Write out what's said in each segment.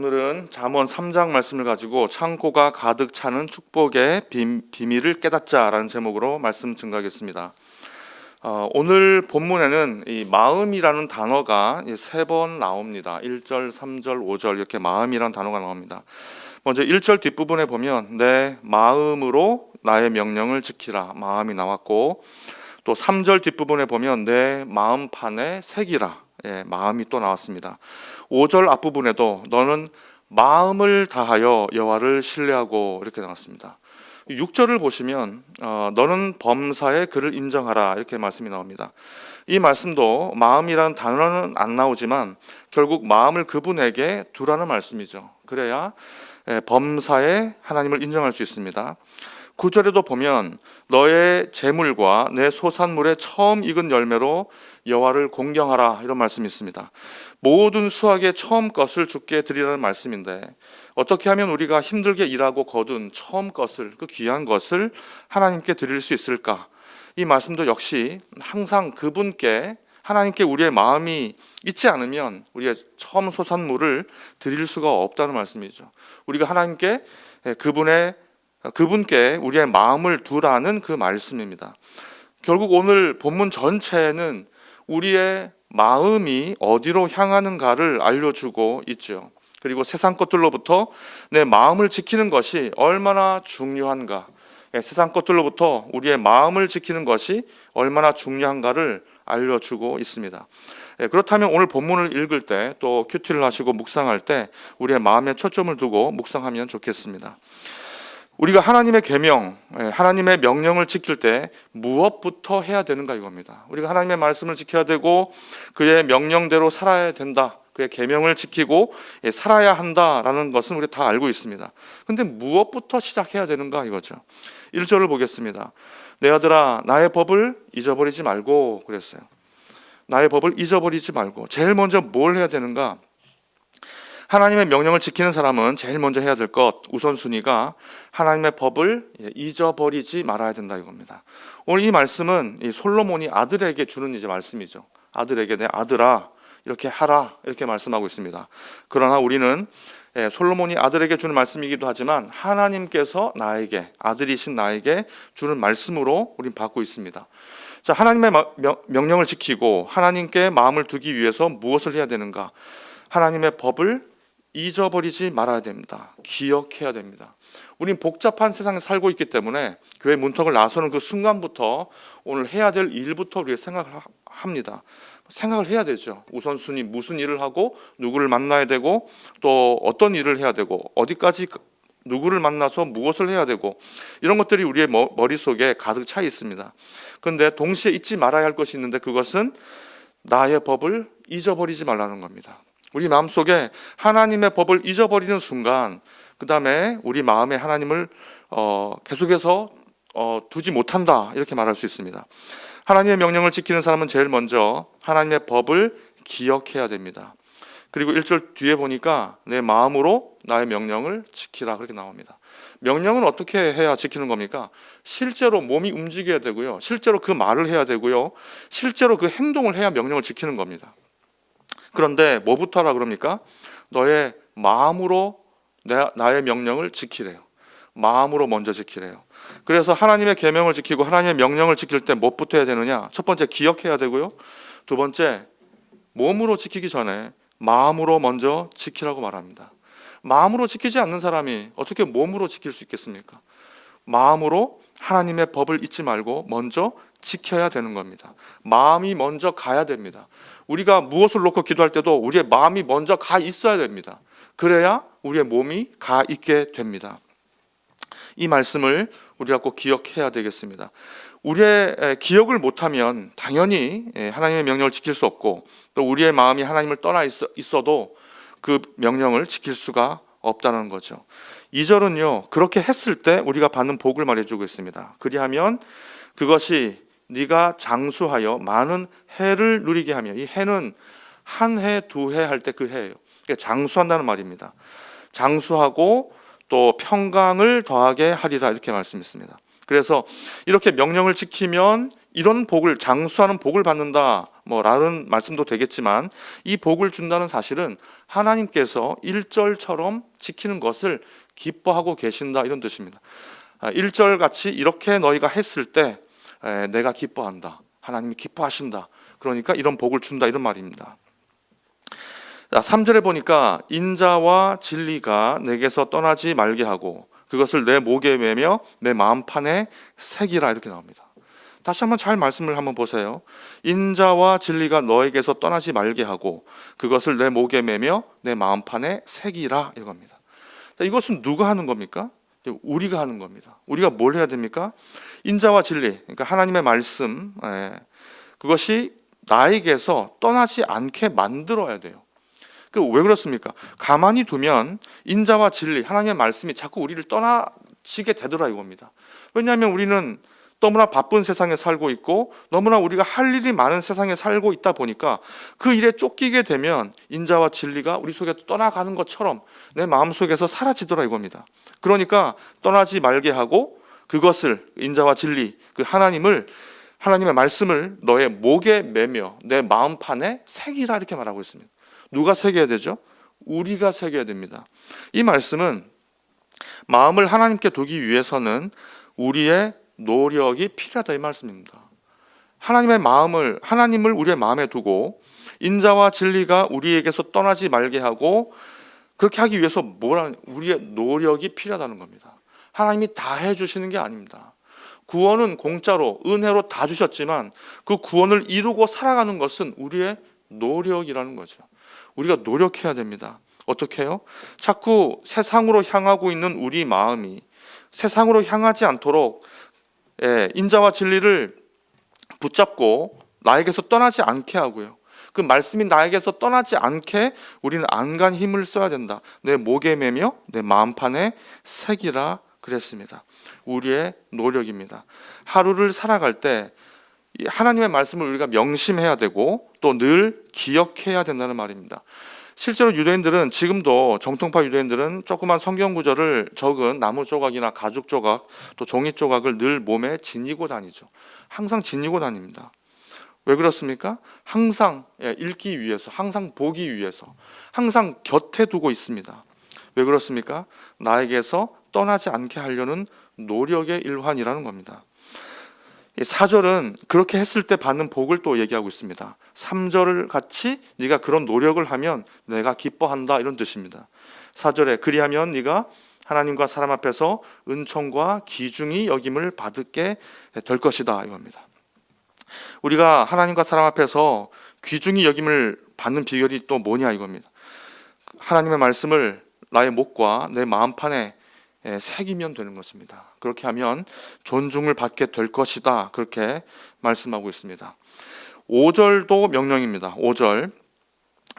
오늘은 잠언 3장 말씀을 가지고 창고가 가득 차는 축복의 비, 비밀을 깨닫자라는 제목으로 말씀 증가하겠습니다. 어, 오늘 본문에는 이 마음이라는 단어가 세 번 나옵니다. 1절, 3절, 5절 이렇게 마음이라는 단어가 나옵니다. 먼저 1절 뒷부분에 보면 내 마음으로 나의 명령을 지키라 마음이 나왔고 또 3절 뒷부분에 보면 내 마음판에 새기라 예, 마음이 또 나왔습니다. 5절 앞부분에도 너는 마음을 다하여 여호와를 신뢰하고 이렇게 나왔습니다. 6절을 보시면 어, 너는 범사에 그를 인정하라 이렇게 말씀이 나옵니다. 이 말씀도 마음이라는 단어는 안 나오지만 결국 마음을 그분에게 두라는 말씀이죠. 그래야 예, 범사에 하나님을 인정할 수 있습니다. 9절에도 보면 너의 재물과 내 소산물의 처음 익은 열매로 여호와를 공경하라 이런 말씀이 있습니다. 모든 수확의 처음 것을 주께 드리라는 말씀인데 어떻게 하면 우리가 힘들게 일하고 거둔 처음 것을 그 귀한 것을 하나님께 드릴 수 있을까? 이 말씀도 역시 항상 그분께 하나님께 우리의 마음이 있지 않으면 우리의 처음 소산물을 드릴 수가 없다는 말씀이죠. 우리가 하나님께 그분의 그분께 우리의 마음을 두라는 그 말씀입니다. 결국 오늘 본문 전체는 우리의 마음이 어디로 향하는가를 알려주고 있죠. 그리고 세상 것들로부터 내 마음을 지키는 것이 얼마나 중요한가, 예, 세상 것들로부터 우리의 마음을 지키는 것이 얼마나 중요한가를 알려주고 있습니다. 예, 그렇다면 오늘 본문을 읽을 때 또 큐티를 하시고 묵상할 때 우리의 마음에 초점을 두고 묵상하면 좋겠습니다. 우리가 하나님의 계명, 예, 하나님의 명령을 지킬 때 무엇부터 해야 되는가 이겁니다. 우리가 하나님의 말씀을 지켜야 되고 그의 명령대로 살아야 된다. 그의 계명을 지키고 예, 살아야 한다라는 것은 우리 다 알고 있습니다. 근데 무엇부터 시작해야 되는가 이거죠. 1절을 보겠습니다. 내 아들아 나의 법을 잊어버리지 말고 그랬어요. 나의 법을 잊어버리지 말고 제일 먼저 뭘 해야 되는가? 하나님의 명령을 지키는 사람은 제일 먼저 해야 될 것 우선순위가 하나님의 법을 잊어버리지 말아야 된다 이겁니다. 오늘 이 말씀은 이 솔로몬이 아들에게 주는 이제 말씀이죠. 아들에게 내 아들아 이렇게 하라 이렇게 말씀하고 있습니다. 그러나 우리는 예, 솔로몬이 아들에게 주는 말씀이기도 하지만 하나님께서 나에게 아들이신 나에게 주는 말씀으로 우린 받고 있습니다. 자 하나님의 명령을 지키고 하나님께 마음을 두기 위해서 무엇을 해야 되는가? 하나님의 법을 잊어버리지 말아야 됩니다. 기억해야 됩니다. 우린 복잡한 세상에 살고 있기 때문에 교회 문턱을 나서는 그 순간부터 오늘 해야 될 일부터 우리가 생각을 합니다. 생각을 해야 되죠. 우선순위 무슨 일을 하고 누구를 만나야 되고 또 어떤 일을 해야 되고 어디까지 누구를 만나서 무엇을 해야 되고 이런 것들이 우리의 머릿속에 가득 차 있습니다. 그런데 동시에 잊지 말아야 할 것이 있는데 그것은 나의 법을 잊어버리지 말라는 겁니다. 우리 마음속에 하나님의 법을 잊어버리는 순간 그 다음에 우리 마음에 하나님을 어, 계속해서 어, 두지 못한다 이렇게 말할 수 있습니다. 하나님의 명령을 지키는 사람은 제일 먼저 하나님의 법을 기억해야 됩니다. 그리고 1절 뒤에 보니까 내 마음으로 나의 명령을 지키라 그렇게 나옵니다. 명령은 어떻게 해야 지키는 겁니까? 실제로 몸이 움직여야 되고요. 실제로 그 말을 해야 되고요. 실제로 그 행동을 해야 명령을 지키는 겁니다. 그런데 뭐부터 하라 그럽니까? 너의 마음으로 내, 나의 명령을 지키래요. 마음으로 먼저 지키래요. 그래서 하나님의 계명을 지키고 하나님의 명령을 지킬 때 무엇부터 해야 되느냐? 첫 번째 기억해야 되고요. 두 번째 몸으로 지키기 전에 마음으로 먼저 지키라고 말합니다. 마음으로 지키지 않는 사람이 어떻게 몸으로 지킬 수 있겠습니까? 마음으로 하나님의 법을 잊지 말고 먼저 지켜야 되는 겁니다. 마음이 먼저 가야 됩니다. 우리가 무엇을 놓고 기도할 때도 우리의 마음이 먼저 가 있어야 됩니다. 그래야 우리의 몸이 가 있게 됩니다. 이 말씀을 우리가 꼭 기억해야 되겠습니다. 우리의 기억을 못하면 당연히 하나님의 명령을 지킬 수 없고 또 우리의 마음이 하나님을 떠나 있어도 그 명령을 지킬 수가 없다는 거죠. 2절은요. 그렇게 했을 때 우리가 받는 복을 말해 주고 있습니다. 그리하면 그것이 네가 장수하여 많은 해를 누리게 하며 이 해는 한 해, 두 해 할 때 그 해예요. 장수한다는 말입니다. 장수하고 또 평강을 더하게 하리라 이렇게 말씀했습니다. 그래서 이렇게 명령을 지키면 이런 복을 장수하는 복을 받는다. 뭐 라는 말씀도 되겠지만 이 복을 준다는 사실은 하나님께서 일절처럼 지키는 것을 기뻐하고 계신다 이런 뜻입니다. 아, 일절 같이 이렇게 너희가 했을 때 에, 내가 기뻐한다. 하나님이 기뻐하신다. 그러니까 이런 복을 준다 이런 말입니다. 자, 3절에 보니까 인자와 진리가 내게서 떠나지 말게 하고 그것을 내 목에 매며 내 마음판에 새기라 이렇게 나옵니다. 다시 한번 잘 말씀을 한번 보세요. 인자와 진리가 너에게서 떠나지 말게 하고 그것을 내 목에 매며 내 마음판에 새기라 이겁니다. 자, 이것은 누가 하는 겁니까? 우리가 하는 겁니다. 우리가 뭘 해야 됩니까? 인자와 진리, 그러니까 하나님의 말씀, 예, 그것이 나에게서 떠나지 않게 만들어야 돼요. 그 왜 그렇습니까? 가만히 두면 인자와 진리, 하나님의 말씀이 자꾸 우리를 떠나지게 되더라 이겁니다. 왜냐하면 우리는 너무나 바쁜 세상에 살고 있고 너무나 우리가 할 일이 많은 세상에 살고 있다 보니까 그 일에 쫓기게 되면 인자와 진리가 우리 속에 떠나가는 것처럼 내 마음 속에서 사라지더라 이겁니다. 그러니까 떠나지 말게 하고 그것을 인자와 진리 그 하나님을 하나님의 말씀을 너의 목에 매며 내 마음판에 새기라 이렇게 말하고 있습니다. 누가 새겨야 되죠? 우리가 새겨야 됩니다. 이 말씀은 마음을 하나님께 두기 위해서는 우리의 노력이 필요하다 이 말씀입니다. 하나님의 마음을 하나님을 우리의 마음에 두고 인자와 진리가 우리에게서 떠나지 말게 하고 그렇게 하기 위해서 뭐라 우리의 노력이 필요하다는 겁니다. 하나님이 다 해주시는 게 아닙니다. 구원은 공짜로 은혜로 다 주셨지만 그 구원을 이루고 살아가는 것은 우리의 노력이라는 거죠. 우리가 노력해야 됩니다. 어떻게 해요? 자꾸 세상으로 향하고 있는 우리 마음이 세상으로 향하지 않도록 예, 인자와 진리를 붙잡고 나에게서 떠나지 않게 하고요. 그 말씀이 나에게서 떠나지 않게 우리는 안간 힘을 써야 된다. 내 목에 매며 내 마음판에 새기라 그랬습니다. 우리의 노력입니다. 하루를 살아갈 때 하나님의 말씀을 우리가 명심해야 되고 또 늘 기억해야 된다는 말입니다. 실제로 유대인들은 지금도 정통파 유대인들은 조그만 성경 구절을 적은 나무 조각이나 가죽 조각 또 종이 조각을 늘 몸에 지니고 다니죠. 항상 지니고 다닙니다. 왜 그렇습니까? 항상 예, 읽기 위해서, 항상 보기 위해서, 항상 곁에 두고 있습니다. 왜 그렇습니까? 나에게서 떠나지 않게 하려는 노력의 일환이라는 겁니다. 4절은 그렇게 했을 때 받는 복을 또 얘기하고 있습니다. 3절을 같이 네가 그런 노력을 하면 내가 기뻐한다 이런 뜻입니다. 4절에 그리하면 네가 하나님과 사람 앞에서 은총과 기중이 여김을 받게 될 것이다 이겁니다. 우리가 하나님과 사람 앞에서 귀중히 여김을 받는 비결이 또 뭐냐 이겁니다. 하나님의 말씀을 나의 목과 내 마음판에 예, 새기면 되는 것입니다. 그렇게 하면 존중을 받게 될 것이다. 그렇게 말씀하고 있습니다. 5절도 명령입니다. 5절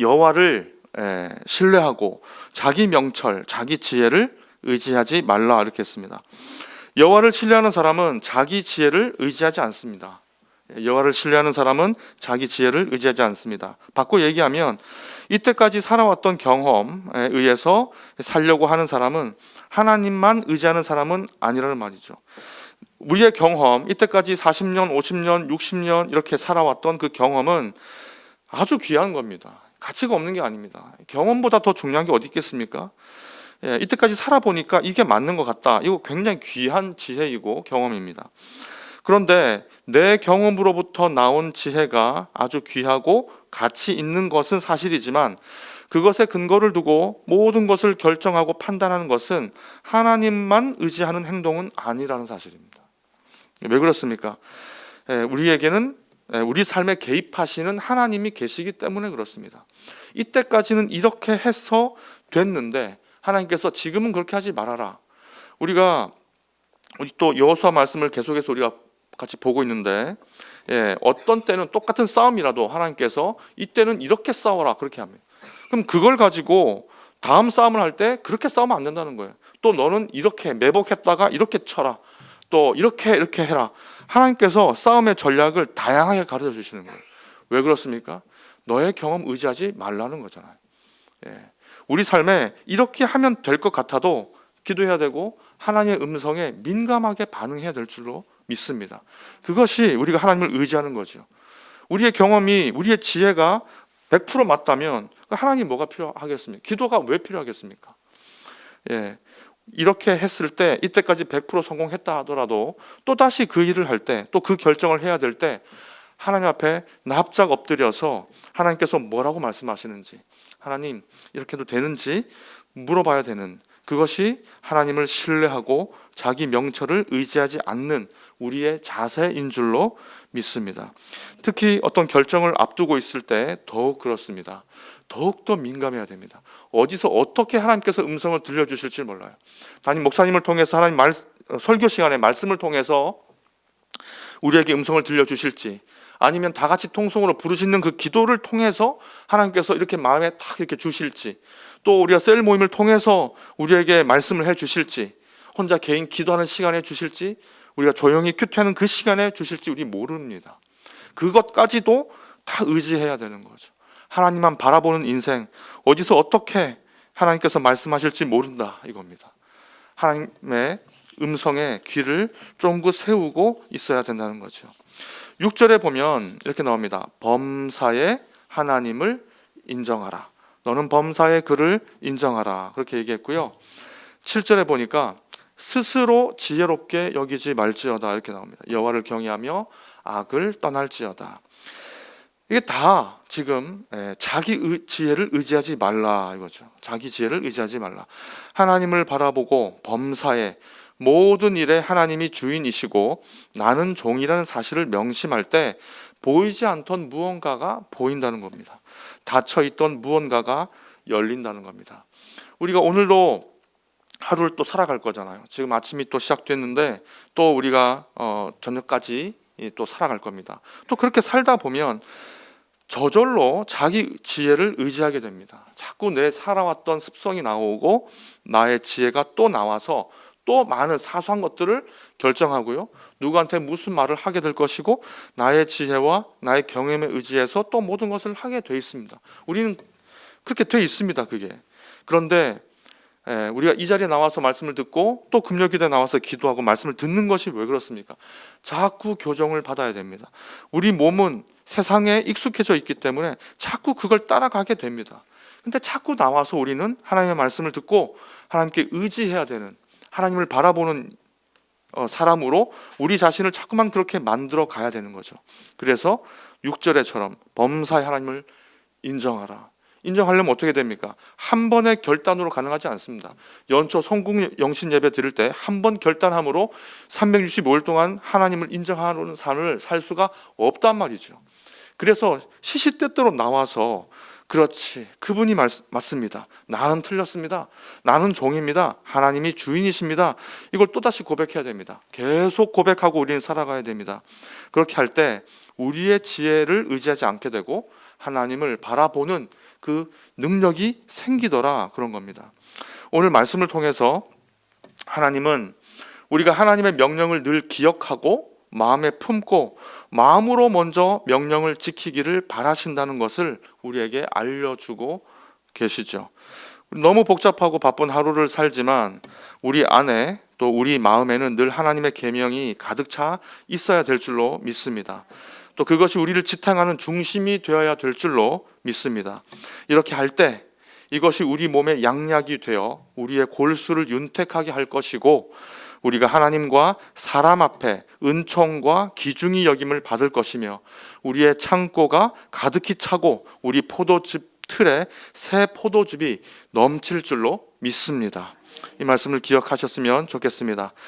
여호와를 예, 신뢰하고 자기 명철, 자기 지혜를 의지하지 말라 이렇게 했습니다. 여호와를 신뢰하는 사람은 자기 지혜를 의지하지 않습니다. 여호와를 신뢰하는 사람은 자기 지혜를 의지하지 않습니다. 바꿔 얘기하면 이때까지 살아왔던 경험에 의해서 살려고 하는 사람은 하나님만 의지하는 사람은 아니라는 말이죠. 우리의 경험, 이때까지 40년, 50년, 60년 이렇게 살아왔던 그 경험은 아주 귀한 겁니다. 가치가 없는 게 아닙니다. 경험보다 더 중요한 게 어디 있겠습니까? 예, 이때까지 살아보니까 이게 맞는 것 같다. 이거 굉장히 귀한 지혜이고 경험입니다. 그런데 내 경험으로부터 나온 지혜가 아주 귀하고 가치 있는 것은 사실이지만 그것에 근거를 두고 모든 것을 결정하고 판단하는 것은 하나님만 의지하는 행동은 아니라는 사실입니다. 왜 그렇습니까? 예, 우리에게는 예, 우리 삶에 개입하시는 하나님이 계시기 때문에 그렇습니다. 이때까지는 이렇게 해서 됐는데 하나님께서 지금은 그렇게 하지 말아라. 우리가 우리 또 여호수아 말씀을 계속해서 우리가 같이 보고 있는데 예, 어떤 때는 똑같은 싸움이라도 하나님께서 이때는 이렇게 싸워라 그렇게 합니다. 그럼 그걸 가지고 다음 싸움을 할 때 그렇게 싸우면 안 된다는 거예요. 또 너는 이렇게 매복했다가 이렇게 쳐라. 또 이렇게 이렇게 해라. 하나님께서 싸움의 전략을 다양하게 가르쳐 주시는 거예요. 왜 그렇습니까? 너의 경험 의지하지 말라는 거잖아요. 예. 우리 삶에 이렇게 하면 될 것 같아도 기도해야 되고 하나님의 음성에 민감하게 반응해야 될 줄로 믿습니다. 그것이 우리가 하나님을 의지하는 거죠. 우리의 경험이 우리의 지혜가 100% 맞다면 하나님 뭐가 필요하겠습니까? 기도가 왜 필요하겠습니까? 예. 이렇게 했을 때 이때까지 100% 성공했다 하더라도 또 다시 그 일을 할 때 또 그 결정을 해야 될 때 하나님 앞에 납작 엎드려서 하나님께서 뭐라고 말씀하시는지 하나님 이렇게 해도 되는지 물어봐야 되는 그것이 하나님을 신뢰하고 자기 명철을 의지하지 않는 우리의 자세인 줄로 믿습니다. 특히 어떤 결정을 앞두고 있을 때 더욱 그렇습니다. 더욱 더 민감해야 됩니다. 어디서 어떻게 하나님께서 음성을 들려주실지 몰라요. 담임 목사님을 통해서 하나님 말, 설교 시간에 말씀을 통해서 우리에게 음성을 들려주실지 아니면 다 같이 통성으로 부르시는 그 기도를 통해서 하나님께서 이렇게 마음에 탁 이렇게 주실지 또 우리가 셀 모임을 통해서 우리에게 말씀을 해 주실지 혼자 개인 기도하는 시간에 주실지 우리가 조용히 큐티하는 그 시간에 주실지 우리 모릅니다. 그것까지도 다 의지해야 되는 거죠. 하나님만 바라보는 인생 어디서 어떻게 하나님께서 말씀하실지 모른다 이겁니다. 하나님의 음성에 귀를 쫑긋 세우고 있어야 된다는 거죠. 6절에 보면 이렇게 나옵니다. 범사에 하나님을 인정하라. 너는 범사의 그를 인정하라. 그렇게 얘기했고요. 7절에 보니까 스스로 지혜롭게 여기지 말지어다 이렇게 나옵니다. 여호와를 경외하며 악을 떠날지어다. 이게 다 지금 예, 자기 의- 지혜를 의지하지 말라 이거죠. 자기 지혜를 의지하지 말라. 하나님을 바라보고 범사에 모든 일에 하나님이 주인이시고 나는 종이라는 사실을 명심할 때 보이지 않던 무언가가 보인다는 겁니다. 닫혀 있던 무언가가 열린다는 겁니다. 우리가 오늘도 하루를 또 살아갈 거잖아요. 지금 아침이 또 시작됐는데 또 우리가 어, 저녁까지 이또 살아갈 겁니다. 또 그렇게 살다 보면 저절로 자기 지혜를 의지하게 됩니다. 자꾸 내 살아왔던 습성이 나오고 나의 지혜가 또 나와서 또 많은 사소한 것들을 결정하고요. 누구한테 무슨 말을 하게 될 것이고 나의 지혜와 나의 경험에 의지해서 또 모든 것을 하게 돼 있습니다. 우리는 그렇게 돼 있습니다. 그게. 그런데 예, 우리가 이 자리에 나와서 말씀을 듣고 또 금요기도에 나와서 기도하고 말씀을 듣는 것이 왜 그렇습니까? 자꾸 교정을 받아야 됩니다. 우리 몸은 세상에 익숙해져 있기 때문에 자꾸 그걸 따라가게 됩니다. 근데 자꾸 나와서 우리는 하나님의 말씀을 듣고 하나님께 의지해야 되는 하나님을 바라보는 어, 사람으로 우리 자신을 자꾸만 그렇게 만들어 가야 되는 거죠. 그래서 6절에처럼 범사의 하나님을 인정하라. 인정하려면 어떻게 됩니까? 한 번의 결단으로 가능하지 않습니다. 연초 성국 영신 예배 드릴 때 한 번 결단함으로 365일 동안 하나님을 인정하는 삶을 살 수가 없단 말이죠. 그래서 시시때때로 나와서 그렇지 그분이 말, 맞습니다. 나는 틀렸습니다. 나는 종입니다. 하나님이 주인이십니다. 이걸 또다시 고백해야 됩니다. 계속 고백하고 우리는 살아가야 됩니다. 그렇게 할 때 우리의 지혜를 의지하지 않게 되고 하나님을 바라보는 그 능력이 생기더라 그런 겁니다. 오늘 말씀을 통해서 하나님은 우리가 하나님의 명령을 늘 기억하고 마음에 품고 마음으로 먼저 명령을 지키기를 바라신다는 것을 우리에게 알려주고 계시죠. 너무 복잡하고 바쁜 하루를 살지만 우리 안에 또 우리 마음에는 늘 하나님의 계명이 가득 차 있어야 될 줄로 믿습니다. 또 그것이 우리를 지탱하는 중심이 되어야 될 줄로 믿습니다. 이렇게 할 때 이것이 우리 몸의 양약이 되어 우리의 골수를 윤택하게 할 것이고 우리가 하나님과 사람 앞에 은총과 기중이 여김을 받을 것이며 우리의 창고가 가득히 차고 우리 포도즙 틀에 새 포도즙이 넘칠 줄로 믿습니다. 이 말씀을 기억하셨으면 좋겠습니다.